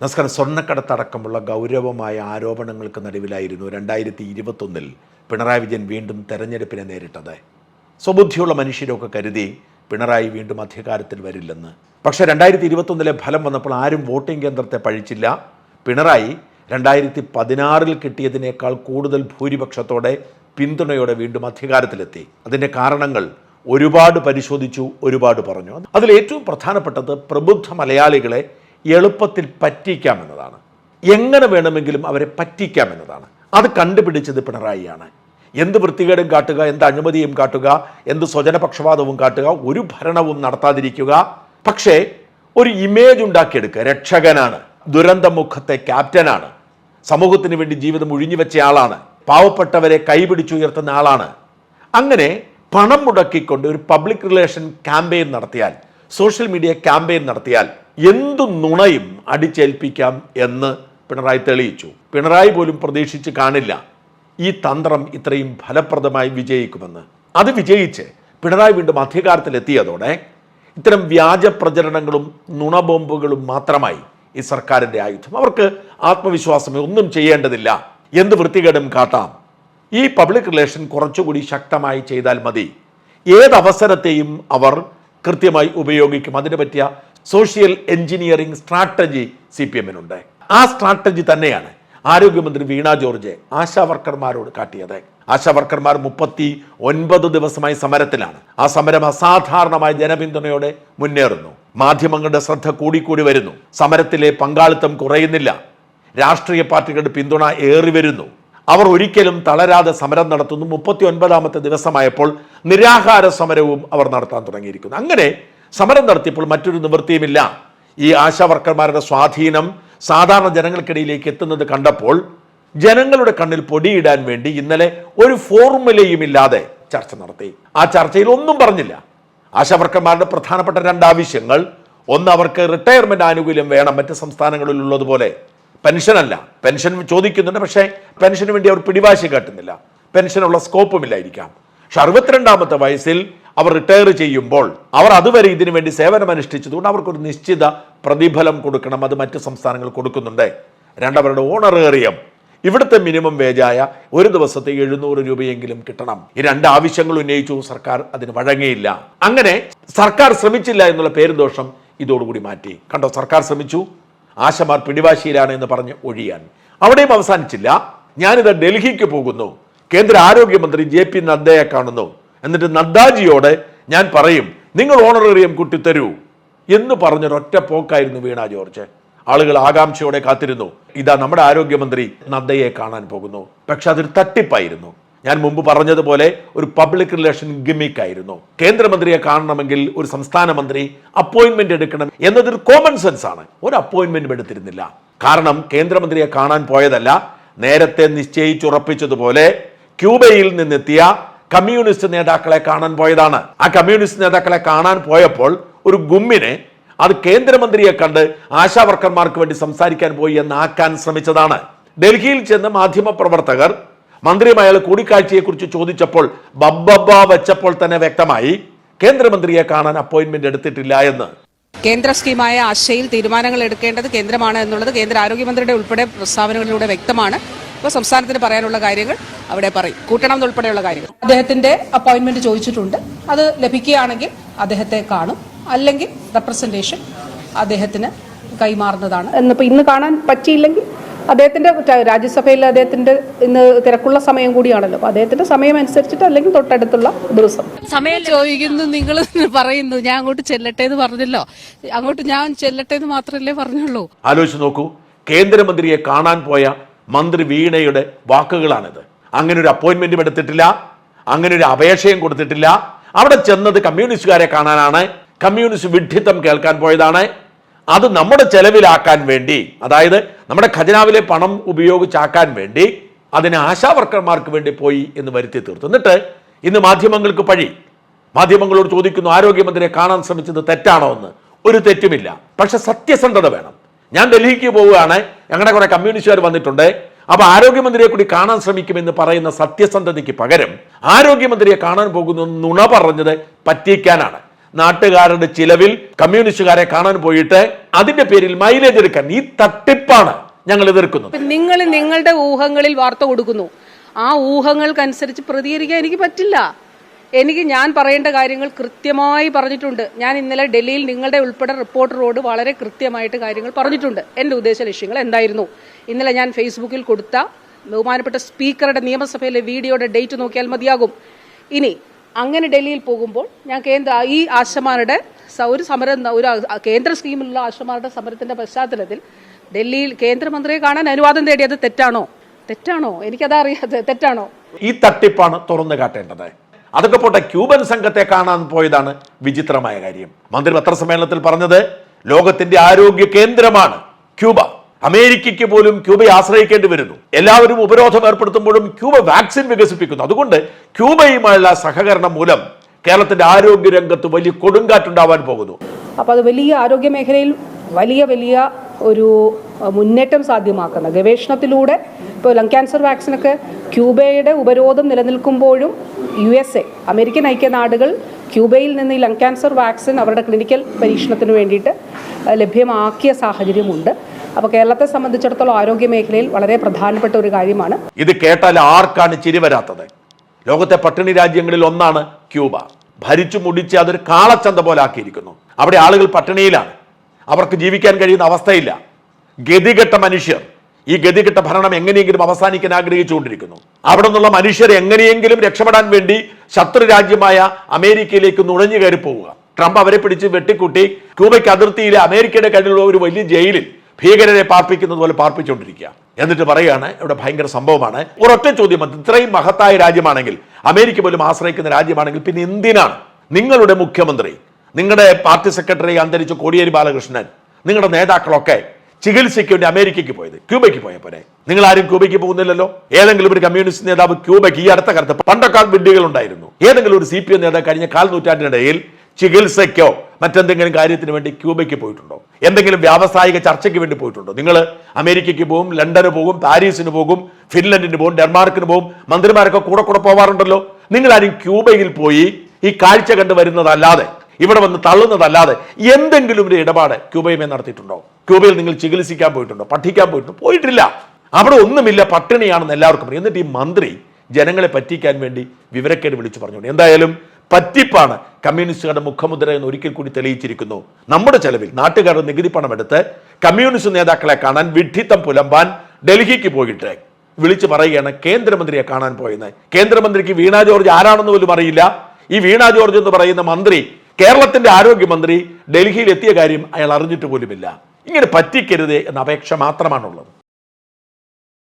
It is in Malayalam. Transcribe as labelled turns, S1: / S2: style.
S1: നമസ്കാരം. സ്വർണക്കടത്തടക്കമുള്ള ഗൗരവമായ ആരോപണങ്ങൾക്ക് നടുവിലായിരുന്നു രണ്ടായിരത്തി ഇരുപത്തൊന്നിൽ പിണറായി വിജയൻ വീണ്ടും തെരഞ്ഞെടുപ്പിനെ നേരിട്ടത്. സ്വബുദ്ധിയുള്ള മനുഷ്യരൊക്കെ കരുതി പിണറായി വീണ്ടും അധികാരത്തിൽ വരില്ലെന്ന്. പക്ഷേ രണ്ടായിരത്തി ഇരുപത്തൊന്നിലെ ഫലം വന്നപ്പോൾ ആരും വോട്ടിംഗ് കേന്ദ്രത്തെ പഴിച്ചില്ല. പിണറായി രണ്ടായിരത്തി പതിനാറിൽ കിട്ടിയതിനേക്കാൾ കൂടുതൽ ഭൂരിപക്ഷത്തോടെ പിന്തുണയോടെ വീണ്ടും അധികാരത്തിലെത്തി. അതിന്റെ കാരണങ്ങൾ ഒരുപാട് പരിശോധിച്ചു ഒരുപാട് പറഞ്ഞു. അതിൽ ഏറ്റവും പ്രധാനപ്പെട്ടത് പ്രബുദ്ധ മലയാളികളെ എളുപ്പത്തിൽ പറ്റിക്കാമെന്നതാണ്. എങ്ങനെ വേണമെങ്കിലും അവരെ പറ്റിക്കാമെന്നതാണ്. അത് കണ്ടുപിടിച്ചത് പിണറായിയാണ്. എന്ത് വൃത്തികേടും കാട്ടുക എന്ത് അഴിമതിയും കാട്ടുക എന്ത് സ്വജനപക്ഷപാതവും കാട്ടുക ഒരു ഭരണവും നടത്താതിരിക്കുക. പക്ഷേ ഒരു ഇമേജ് ഉണ്ടാക്കിയെടുക്കുക. രക്ഷകനാണ്. ദുരന്തമുഖത്തെ ക്യാപ്റ്റനാണ്. സമൂഹത്തിന് വേണ്ടി ജീവിതം ഒഴിഞ്ഞുവെച്ച ആളാണ്. പാവപ്പെട്ടവരെ കൈപിടിച്ചുയർത്തുന്ന ആളാണ്. അങ്ങനെ പണം മുടക്കിക്കൊണ്ട് ഒരു പബ്ലിക് റിലേഷൻ ക്യാമ്പയിൻ നടത്തിയാൽ സോഷ്യൽ മീഡിയ ക്യാമ്പയിൻ നടത്തിയാൽ എന്തു നുണയും അടിച്ചേൽപ്പിക്കാം എന്ന് പിണറായി തെളിയിച്ചു. പിണറായി പോലും പ്രതീക്ഷിച്ച് കാണില്ല. ഈ തന്ത്രം ഇത്രയും ഫലപ്രദമായി വിജയിക്കുമെന്ന്. അത് വിജയിച്ച് പിണറായി വീണ്ടും അധികാരത്തിലെത്തിയതോടെ ഇത്തരം വ്യാജ പ്രചരണങ്ങളും നുണബോംബുകളും മാത്രമായി ഈ സർക്കാരിന്റെ ആയുധം. അവർക്ക് ആത്മവിശ്വാസമേ ഒന്നും ചെയ്യേണ്ടതില്ല. എന്ത് വൃത്തികേടും കാട്ടാം. ഈ പബ്ലിക് റിലേഷൻ കുറച്ചുകൂടി ശക്തമായി ചെയ്താൽ മതി. ഏതവസരത്തെയും അവർ കൃത്യമായി ഉപയോഗിക്കും. അതിന് പറ്റിയ social engineering strategy C P എമ്മിനുണ്ട്. ആ സ്ട്രാറ്റജി തന്നെയാണ് ആരോഗ്യമന്ത്രി വീണ ജോർജ് ആശാ വർക്കർമാരോട് കാട്ടിയത്. ആശാ വർക്കർമാർ മുപ്പത്തി ഒൻപത് ദിവസമായി സമരത്തിലാണ്. ആ സമരം അസാധാരണമായ ജനപിന്തുണയോടെ മുന്നേറുന്നു. മാധ്യമങ്ങളുടെ ശ്രദ്ധ കൂടിക്കൂടി വരുന്നു. സമരത്തിലെ പങ്കാളിത്തം കുറയുന്നില്ല. രാഷ്ട്രീയ പാർട്ടികളുടെ പിന്തുണ ഏറി വരുന്നു. അവർ ഒരിക്കലും തളരാതെ സമരം നടത്തുന്നു. മുപ്പത്തി ഒൻപതാമത്തെ ദിവസമായപ്പോൾ നിരാഹാര സമരവും അവർ നടത്താൻ തുടങ്ങിയിരിക്കുന്നു. അങ്ങനെ സമരം നടത്തിയപ്പോൾ മറ്റൊരു നിവൃത്തിയുമില്ല. ഈ ആശാ വർക്കർമാരുടെ സ്വാധീനം സാധാരണ ജനങ്ങൾക്കിടയിലേക്ക് എത്തുന്നത് കണ്ടപ്പോൾ ജനങ്ങളുടെ കണ്ണിൽ പൊടിയിടാൻ വേണ്ടി ഇന്നലെ ഒരു ഫോർമുലയും ഇല്ലാതെ ചർച്ച നടത്തി. ആ ചർച്ചയിൽ ഒന്നും പറഞ്ഞില്ല. ആശാവർക്കർമാരുടെ പ്രധാനപ്പെട്ട രണ്ട് ആവശ്യങ്ങൾ ഒന്ന് അവർക്ക് റിട്ടയർമെന്റ് ആനുകൂല്യം വേണം മറ്റ് സംസ്ഥാനങ്ങളിൽ ഉള്ളതുപോലെ. പെൻഷനല്ല പെൻഷൻ ചോദിക്കുന്നുണ്ട് പക്ഷേ പെൻഷന് വേണ്ടി അവർ പിടിവാശി കാട്ടുന്നില്ല. പെൻഷനുള്ള സ്കോപ്പുമില്ലായിരിക്കാം പക്ഷെ അറുപത്തിരണ്ടാമത്തെ വയസ്സിൽ അവർ റിട്ടയർ ചെയ്യുമ്പോൾ അവർ അതുവരെ ഇതിനു വേണ്ടി സേവനം അനുഷ്ഠിച്ചതുകൊണ്ട് അവർക്കൊരു നിശ്ചിത പ്രതിഫലം കൊടുക്കണം അത് മറ്റ് സംസ്ഥാനങ്ങൾ കൊടുക്കുന്നുണ്ട്. രണ്ടവരുടെ ഓണറേറിയം. ഇവിടുത്തെ മിനിമം വേജായ ഒരു ദിവസത്തെ എഴുന്നൂറ് രൂപയെങ്കിലും കിട്ടണം. ഈ രണ്ട് ആവശ്യങ്ങൾ ഉന്നയിച്ചു സർക്കാർ അതിന് വഴങ്ങിയില്ല. അങ്ങനെ സർക്കാർ ശ്രമിച്ചില്ല എന്നുള്ള പേരുദോഷം ഇതോടുകൂടി മാറ്റി. കണ്ടോ സർക്കാർ ശ്രമിച്ചു. ആശമാർ പിടിവാശിയിലാണ് എന്ന് പറഞ്ഞ് ഒഴിയാൻ. അവിടെയും അവസാനിച്ചില്ല. ഞാനിത് ഡൽഹിക്ക് പോകുന്നു. കേന്ദ്ര ആരോഗ്യമന്ത്രി ജെ പി നദ്ദയെ കാണുന്നു. എന്നിട്ട് നദ്ദാജിയോട് ഞാൻ പറയും നിങ്ങൾ ഓണറേറിയം കുട്ടി കുട്ടിത്തരൂ എന്ന് പറഞ്ഞൊരൊറ്റ പോക്കായിരുന്നു വീണ ജോർജ്. ആളുകൾ ആകാംക്ഷയോടെ കാത്തിരുന്നു. ഇതാ നമ്മുടെ ആരോഗ്യമന്ത്രി നദ്ദയെ കാണാൻ പോകുന്നു. പക്ഷെ അതൊരു തട്ടിപ്പായിരുന്നു. ഞാൻ മുമ്പ് പറഞ്ഞതുപോലെ ഒരു പബ്ലിക് റിലേഷൻ ഗിമിക് ആയിരുന്നു കേന്ദ്രമന്ത്രിയെ കാണണമെങ്കിൽ ഒരു സംസ്ഥാന മന്ത്രി അപ്പോയിന്റ്മെന്റ് എടുക്കണം എന്നതൊരു കോമൺ സെൻസ് ആണ്. ഒരു അപ്പോയിന്റ്മെന്റും എടുത്തിരുന്നില്ല. കാരണം കേന്ദ്രമന്ത്രിയെ കാണാൻ പോയതല്ല നേരത്തെ നിശ്ചയിച്ചുറപ്പിച്ചതുപോലെ ക്യൂബയിൽ നിന്നെത്തിയ കമ്മ്യൂണിസ്റ്റ് നേതാക്കളെ കാണാൻ പോയതാണ്. ആ കമ്മ്യൂണിസ്റ്റ് നേതാക്കളെ കാണാൻ പോയപ്പോൾ ഒരു ഗുമ്മിനെ അത് കേന്ദ്രമന്ത്രിയെ കണ്ട് ആശാവർക്കർമാർക്ക് വേണ്ടി സംസാരിക്കാൻ പോയി എന്ന് ആക്കാൻ ശ്രമിച്ചതാണ്. ഡൽഹിയിൽ ചെന്ന് മാധ്യമപ്രവർത്തകർ മന്ത്രിയുമായ അയാൾ കൂടിക്കാഴ്ചയെക്കുറിച്ച് ചോദിച്ചപ്പോൾ ബബ്ബബ വെച്ചപ്പോൾ തന്നെ വ്യക്തമായി കേന്ദ്രമന്ത്രിയെ കാണാൻ അപ്പോയിന്റ്മെന്റ് എടുത്തിട്ടില്ല എന്ന്.
S2: കേന്ദ്ര സ്കീമായ ആശയിൽ തീരുമാനങ്ങൾ എടുക്കേണ്ടത് കേന്ദ്രമാണ് എന്നുള്ളത് കേന്ദ്ര ആരോഗ്യമന്ത്രിയുടെ ഉൾപ്പെടെ പ്രസ്താവനകളിലൂടെ വ്യക്തമാണ്. അപ്പോൾ സംസ്ഥാനത്തിന് പറയാനുള്ള കാര്യങ്ങൾ അവിടെ പറയും. കൂട്ടണം എന്നുൾപ്പെടെയുള്ള കാര്യങ്ങൾ.
S3: അദ്ദേഹത്തിന്റെ അപ്പോയിന്റ്മെന്റ് ചോദിച്ചിട്ടുണ്ട്. അത് ലഭിക്കുകയാണെങ്കിൽ അദ്ദേഹത്തെ കാണും. അല്ലെങ്കിൽ റെപ്രസെന്റേഷൻ അദ്ദേഹത്തിന് കൈമാറുന്നതാണ്.
S4: എന്നിപ്പോൾ ഇന്ന് കാണാൻ പറ്റിയില്ലെങ്കിൽ അദ്ദേഹത്തിന്റെ രാജ്യസഭയിൽ അദ്ദേഹത്തിന്റെ ഇന്ന് തിരക്കുള്ള സമയം കൂടിയാണല്ലോ. അപ്പൊ അദ്ദേഹത്തിന്റെ സമയം അനുസരിച്ചിട്ട് അല്ലെങ്കിൽ തൊട്ടടുത്തുള്ള ദിവസം.
S2: സമയം ചോദിക്കുന്നു നിങ്ങൾ പറയുന്നു ഞാൻ അങ്ങോട്ട് ചെല്ലട്ടെ എന്ന് പറഞ്ഞല്ലോ. അങ്ങോട്ട് ഞാൻ ചെല്ലട്ടെ എന്ന് മാത്രമല്ലേ പറഞ്ഞുള്ളൂ.
S1: ആലോചിച്ച് നോക്കൂ. കേന്ദ്രമന്ത്രിയെ കാണാൻ പോയ മന്ത്രി വീണയുടെ വാക്കുകളാണിത്. അങ്ങനെ ഒരു അപ്പോയിൻമെന്റും എടുത്തിട്ടില്ല. അങ്ങനെ ഒരു അപേക്ഷയും കൊടുത്തിട്ടില്ല. അവിടെ ചെന്നത് കമ്മ്യൂണിസ്റ്റുകാരെ കാണാനാണ്. കമ്മ്യൂണിസ്റ്റ് വിഡ്ഢിത്തം കേൾക്കാൻ പോയതാണ്. അത് നമ്മുടെ ചെലവിലാക്കാൻ വേണ്ടി അതായത് നമ്മുടെ ഖജനാവിലെ പണം ഉപയോഗിച്ചാക്കാൻ വേണ്ടി അതിന് ആശാവർക്കർമാർക്ക് വേണ്ടി പോയി എന്ന് വരുത്തി തീർത്തു. എന്നിട്ട് ഇന്ന് മാധ്യമങ്ങൾക്ക് പഴി. മാധ്യമങ്ങളോട് ചോദിക്കുന്നു ആരോഗ്യമന്ത്രിയെ കാണാൻ ശ്രമിച്ചത് തെറ്റാണോ എന്ന്. ഒരു തെറ്റുമില്ല. പക്ഷെ സത്യസന്ധത വേണം. ഞാൻ ഡൽഹിക്ക് പോവുകയാണ്. ഞങ്ങളുടെ കുറെ കമ്മ്യൂണിസ്റ്റുകാർ വന്നിട്ടുണ്ട്. അപ്പൊ ആരോഗ്യമന്ത്രിയെ കൂടി കാണാൻ ശ്രമിക്കുമെന്ന് പറയുന്ന സത്യസന്ധതയ്ക്ക് പകരം ആരോഗ്യമന്ത്രിയെ കാണാൻ പോകുന്ന നുണ പറഞ്ഞത് പറ്റിക്കാനാണ്. നാട്ടുകാരുടെ ചിലവിൽ കമ്മ്യൂണിസ്റ്റുകാരെ കാണാൻ പോയിട്ട് അതിന്റെ പേരിൽ മൈലേജ് എടുക്കാൻ ഈ തട്ടിപ്പാണ് ഞങ്ങൾ എതിർക്കുന്നത്.
S3: നിങ്ങൾ നിങ്ങളുടെ ഊഹങ്ങളിൽ വാർത്ത കൊടുക്കുന്നു. ആ ഊഹങ്ങൾക്കനുസരിച്ച് പ്രതികരിക്കാൻ എനിക്ക് പറ്റില്ല. എനിക്ക് ഞാൻ പറയേണ്ട കാര്യങ്ങൾ കൃത്യമായി പറഞ്ഞിട്ടുണ്ട്. ഞാൻ ഇന്നലെ ഡൽഹിയിൽ നിങ്ങളുടെ ഉൾപ്പെടെ റിപ്പോർട്ടറോട് വളരെ കൃത്യമായിട്ട് കാര്യങ്ങൾ പറഞ്ഞിട്ടുണ്ട്. എന്റെ ഉദ്ദേശ ലക്ഷ്യങ്ങൾ എന്തായിരുന്നു? ഇന്നലെ ഞാൻ ഫേസ്ബുക്കിൽ കൊടുത്ത ബഹുമാനപ്പെട്ട സ്പീക്കറുടെ നിയമസഭയിലെ വീഡിയോയുടെ ഡേറ്റ് നോക്കിയാൽ മതിയാകും. ഇനി അങ്ങനെ ഡൽഹിയിൽ പോകുമ്പോൾ ഞാൻ കേന്ദ്ര ഈ ആശമാരുടെ ഒരു സമരം ഒരു കേന്ദ്ര സ്കീമിലുള്ള ആശമാരുടെ സമരത്തിന്റെ പശ്ചാത്തലത്തിൽ ഡൽഹിയിൽ കേന്ദ്രമന്ത്രിയെ കാണാൻ അനുവാദം തേടിയത് തെറ്റാണോ? തെറ്റാണോ? എനിക്കതാ അറിയാതെ തെറ്റാണോ?
S1: ഈ തട്ടിപ്പാണ് തുറന്നു കാട്ടേണ്ടത്. അതൊക്കെ പോട്ടെ ക്യൂബൻ സംഘത്തെ കാണാൻ പോയതാണ് വിചിത്രമായ കാര്യം. മന്ത്രി പത്രസമ്മേളനത്തിൽ പറഞ്ഞത് ലോകത്തിന്റെ ആരോഗ്യ കേന്ദ്രമാണ് ക്യൂബ. അമേരിക്കയ്ക്ക് പോലും ക്യൂബയെ ആശ്രയിക്കേണ്ടി വരുന്നു. എല്ലാവരും ഉപരോധം ഏർപ്പെടുത്തുമ്പോഴും ക്യൂബ വാക്സിൻ വികസിപ്പിക്കുന്നു. അതുകൊണ്ട് ക്യൂബയുമായുള്ള സഹകരണം മൂലം കേരളത്തിന്റെ ആരോഗ്യ രംഗത്ത് വലിയ കൊടുങ്കാറ്റുണ്ടാവാൻ പോകുന്നു.
S4: അപ്പോൾ അത് വലിയ ആരോഗ്യ മേഖലയിൽ വലിയ വലിയ ഒരു മുന്നേറ്റം സാധ്യമാക്കുന്ന ഗവേഷണത്തിലൂടെ ഇപ്പോൾ ലങ് ക്യാൻസർ വാക്സിനൊക്കെ ക്യൂബയുടെ ഉപരോധം നിലനിൽക്കുമ്പോഴും യു എസ് എ അമേരിക്കൻ ഐക്യനാടുകൾ ക്യൂബയിൽ നിന്ന് ഈ ലങ് ക്യാൻസർ വാക്സിൻ അവരുടെ ക്ലിനിക്കൽ പരീക്ഷണത്തിന് വേണ്ടിയിട്ട് ലഭ്യമാക്കിയ സാഹചര്യമുണ്ട്. അപ്പോൾ കേരളത്തെ സംബന്ധിച്ചിടത്തോളം ആരോഗ്യ മേഖലയിൽ വളരെ പ്രധാനപ്പെട്ട ഒരു കാര്യമാണ്.
S1: ഇത് കേട്ടാൽ ആർക്കാണ് ചിരി വരാത്തത്? ലോകത്തെ പട്ടിണി രാജ്യങ്ങളിൽ ഒന്നാണ് ക്യൂബ. ഭരിച്ചു മുടിച്ച് അതൊരു കാളച്ചന്ത പോലെ ആക്കിയിരിക്കുന്നു. അവിടെ ആളുകൾ പട്ടിണിയിലാണ്. അവർക്ക് ജീവിക്കാൻ കഴിയുന്ന അവസ്ഥയില്ല. ഗതികെട്ട മനുഷ്യർ. ഈ ഗതികെട്ട ഭരണം എങ്ങനെയെങ്കിലും അവസാനിക്കാൻ ആഗ്രഹിച്ചുകൊണ്ടിരിക്കുന്നു. അവിടെ നിന്നുള്ള മനുഷ്യർ എങ്ങനെയെങ്കിലും രക്ഷപ്പെടാൻ വേണ്ടി ശത്രു രാജ്യമായ അമേരിക്കയിലേക്ക് നുഴഞ്ഞു കയറി പോവുക. ട്രംപ് അവരെ പിടിച്ച് വെട്ടിക്കൂട്ടി ക്യൂബയ്ക്ക് അതിർത്തിയിലെ അമേരിക്കയുടെ കയ്യിലുള്ള ഒരു വലിയ ജയിലിൽ ഭീകരരെ പാർപ്പിക്കുന്നത് പോലെ പാർപ്പിച്ചുകൊണ്ടിരിക്കുക. എന്നിട്ട് പറയുകയാണ് ഇവിടെ ഭയങ്കര സംഭവമാണ്. ഒരൊറ്റ ചോദ്യം. ഇത്രയും മഹത്തായ രാജ്യമാണെങ്കിൽ അമേരിക്ക പോലും ആശ്രയിക്കുന്ന രാജ്യമാണെങ്കിൽ പിന്നെ എന്തിനാണ്? നിങ്ങളുടെ മുഖ്യമന്ത്രി നിങ്ങളുടെ പാർട്ടി സെക്രട്ടറി അന്തരിച്ച കോടിയേരി ബാലകൃഷ്ണൻ നിങ്ങളുടെ നേതാക്കളൊക്കെ ചികിത്സയ്ക്ക് വേണ്ടി അമേരിക്കയ്ക്ക് പോയത് ക്യൂബയ്ക്ക് പോലെ നിങ്ങൾ ആരും ക്യൂബയ്ക്ക് പോകുന്നില്ലല്ലോ? ഏതെങ്കിലും ഒരു കമ്മ്യൂണിസ്റ്റ് നേതാവ് ക്യൂബയ്ക്ക് ഈ അടുത്ത കാലത്ത് പണ്ടൊക്കെ വിഡ്ഢികൾ ഉണ്ടായിരുന്നു ഏതെങ്കിലും ഒരു സി പി എം നേതാവ് കഴിഞ്ഞ കാൽ നൂറ്റാണ്ടിനിടയിൽ ചികിത്സയ്ക്കോ മറ്റെന്തെങ്കിലും കാര്യത്തിന് വേണ്ടി ക്യൂബയ്ക്ക് പോയിട്ടുണ്ടോ? എന്തെങ്കിലും വ്യാവസായിക ചർച്ചയ്ക്ക് വേണ്ടി പോയിട്ടുണ്ടോ? നിങ്ങൾ അമേരിക്കയ്ക്ക് പോകും ലണ്ടന് പോകും പാരീസിന് പോകും ഫിൻലൻഡിന് പോകും ഡെൻമാർക്കിന് പോകും മന്ത്രിമാരൊക്കെ കൂടെ കൂടെ പോവാറുണ്ടല്ലോ. നിങ്ങൾ ആരും ക്യൂബയിൽ പോയി ഈ കാഴ്ച കണ്ടു വരുന്നതല്ലാതെ ഇവിടെ വന്ന് തള്ളുന്നതല്ലാതെ എന്തെങ്കിലും ഒരു ഇടപാട് ക്യൂബയുമേ നടത്തിയിട്ടുണ്ടോ? ക്യൂബയിൽ നിങ്ങൾ ചികിത്സിക്കാൻ പോയിട്ടുണ്ടോ? പഠിക്കാൻ പോയിട്ടുണ്ടോ? പോയിട്ടില്ല. അവിടെ ഒന്നുമില്ല പട്ടിണിയാണെന്ന് എല്ലാവർക്കും എന്നിട്ട് ഈ മന്ത്രി ജനങ്ങളെ പറ്റിക്കാൻ വേണ്ടി വിവരക്കേട് വിളിച്ചു പറഞ്ഞു എന്തായാലും പറ്റിപ്പാണ് കമ്മ്യൂണിസ്റ്റുകാരുടെ മുഖമുദ്ര എന്ന് ഒരിക്കൽ കൂടി തെളിയിച്ചിരിക്കുന്നു. നമ്മുടെ ചെലവിൽ നാട്ടുകാരുടെ നികുതി പണം എടുത്ത് കമ്മ്യൂണിസ്റ്റ് നേതാക്കളെ കാണാൻ വിഡ്ഢിത്തം പുലമ്പാൻ ഡൽഹിക്ക് പോയിട്ട് വിളിച്ചു പറയുകയാണ് കേന്ദ്രമന്ത്രിയെ കാണാൻ പോയെന്ന്. കേന്ദ്രമന്ത്രിക്ക് വീണ ജോർജ് ആരാണെന്ന് പോലും അറിയില്ല. ഈ വീണ ജോർജ് എന്ന് പറയുന്ന മന്ത്രി കേരളത്തിന്റെ ആരോഗ്യമന്ത്രി ഡൽഹിയിൽ എത്തിയ കാര്യം അയാൾ അറിഞ്ഞിട്ട് പോലുമില്ല. ഇങ്ങനെ പറ്റിക്കരുത് എന്ന അപേക്ഷ മാത്രമാണുള്ളത്.